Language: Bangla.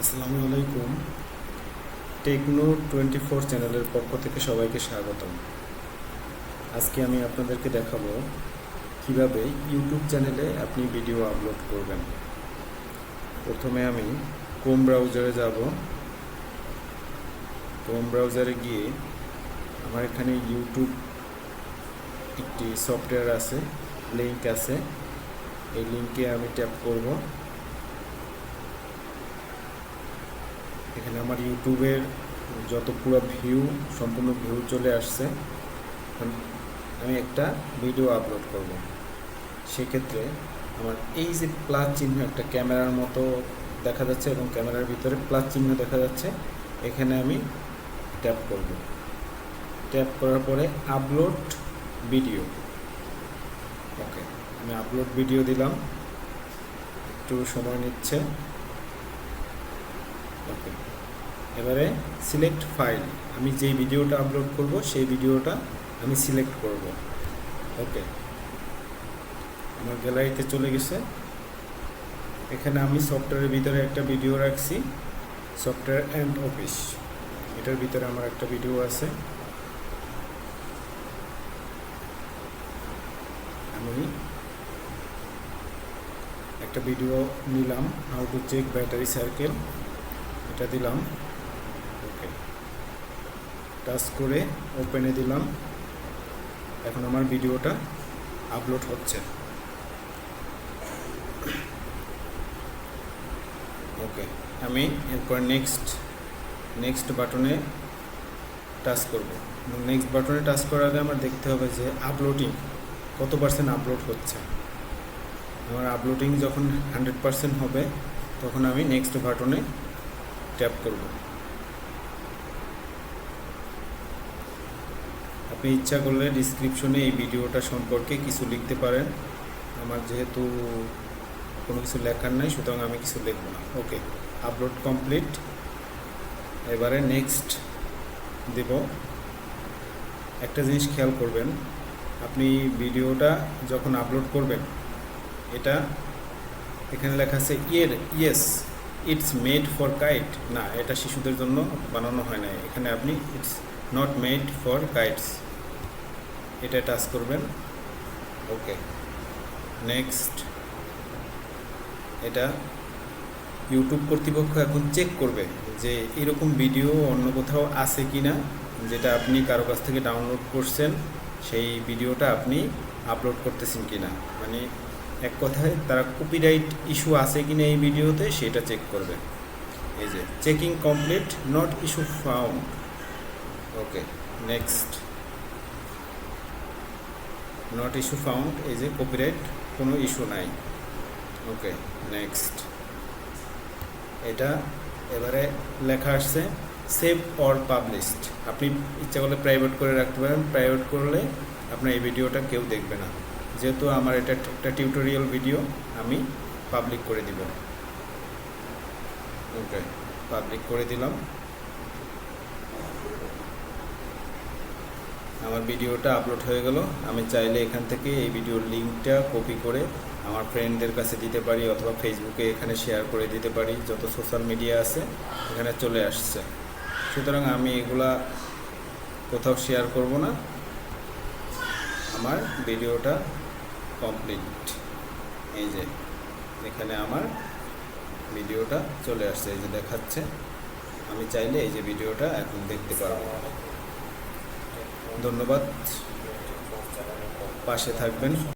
আসসালামু আলাইকুম। টেকনো টোয়েন্টি ফোর চ্যানেলের পক্ষ থেকে সবাইকে স্বাগতম। আজকে আমি আপনাদেরকে দেখাবো কীভাবে ইউটিউব চ্যানেলে আপনি ভিডিও আপলোড করবেন। প্রথমে আমি ক্রোম ব্রাউজারে যাব। ক্রোম ব্রাউজারে গিয়ে আমার এখানে ইউটিউব একটি সফটওয়্যার আছে লিঙ্ক আছে। এই লিঙ্কে আমি ট্যাপ করব। এখানে আমার ইউটিউবের যত পুরো ভিউ, সম্পূর্ণ ভিউ চলে আসছে। আমি একটা ভিডিও আপলোড করব। সেক্ষেত্রে আমার এই যে প্লাস চিহ্ন, একটা ক্যামেরার মতো দেখা যাচ্ছে এবং ক্যামেরার ভিতরে প্লাস চিহ্ন দেখা যাচ্ছে, এখানে আমি ট্যাপ করব। ট্যাপ করার পরে আপলোড ভিডিও। ওকে, আমি আপলোড ভিডিও দিলাম। একটু সময় নিচ্ছে। ওকে। এবারে সিলেক্ট ফাইল আমি যেই ভিডিওটা আপলোড করব, সেই ভিডিওটা আমি সিলেক্ট করব। ওকে আমার গ্যালারিতে চলে গেছে। এখানে আমি সফটওয়্যারের ভিতরে একটা ভিডিও রাখছি। সফটওয়্যার অ্যান্ড অফিস এটার ভিতরে আমার একটা ভিডিও আছে। আমি একটা ভিডিও নিলাম how to check battery circle এটা দিলাম। ওকে। টাচ করে ওপেনে দিলাম। এখন আমার ভিডিওটা আপলোড হচ্ছে। ওকে, আমি এরপর নেক্সট নেক্সট বাটনে টাচ করব। নেক্সট বাটনে টাচ করার আগে আমার দেখতে হবে যে আপলোডিং কত পার্সেন্ট আপলোড হচ্ছে। আমার আপলোডিং যখন হান্ড্রেড পার্সেন্ট হবে, তখন আমি নেক্সট বাটনে ট্যাপ করব। আপনি ইচ্ছা করলে ডিসক্রিপশনে এই ভিডিওটা সম্পর্কে কিছু লিখতে পারেন। আমার যেহেতু কোনো কিছু লেখার নাই, সুতরাং আমি কিছু লিখব না। ওকে আপলোড কমপ্লিট এবারে নেক্সট দেব। একটা জিনিস খেয়াল করবেন, আপনি ভিডিওটা যখন আপলোড করবেন, এটা এখানে লেখা আছে ইয়ের yes it's made for kids না, এটা শিশুদের জন্য বানানো হয় না এখানে আপনি it's not made for kids এটা টাচ করবেন। ওকে নেক্সট এটা ইউটিউব কর্তৃপক্ষ এখন চেক করবে যে এরকম ভিডিও অন্য কোথাও আছে কি না যেটা আপনি কারও কাছ থেকে ডাউনলোড করছেন, সেই ভিডিওটা আপনি আপলোড করতেছেন কি না মানে এক কথায় তারা কপিরাইট ইস্যু আছে কি না এই ভিডিওতে সেটা চেক করবে। এই যে checking complete not issue found okay next not issue found এই যে কপিরাইট কোনো ইস্যু নাই। ওকে নেক্সট এটা এবারে লেখা আসছে সেভ অর পাবলিশড আপনি ইচ্ছা করলে প্রাইভেট করে রাখতে পারেন। প্রাইভেট করলে আপনার এই ভিডিওটা কেউ দেখবে না। যেহেতু আমার এটা একটা টিউটোরিয়াল ভিডিও আমি পাবলিক করে দিব। ওকে পাবলিক করে দিলাম। আমার ভিডিওটা আপলোড হয়ে গেল। আমি চাইলে এখান থেকে এই ভিডিওর লিঙ্কটা কপি করে আমার ফ্রেন্ডদের কাছে দিতে পারি অথবা ফেসবুকে এখানে শেয়ার করে দিতে পারি, যত সোশ্যাল মিডিয়া আছে, এখানে চলে আসছে। সুতরাং আমি এগুলা কোথাও শেয়ার করব না। আমার ভিডিওটা কমপ্লিট এই যে, এখানে আমার ভিডিওটা চলে আসছে, এই যে দেখাচ্ছে। আমি চাইলে এই যে ভিডিওটা এখন দেখতে পারব। ধন্যবাদ। পাশে থাকবেন।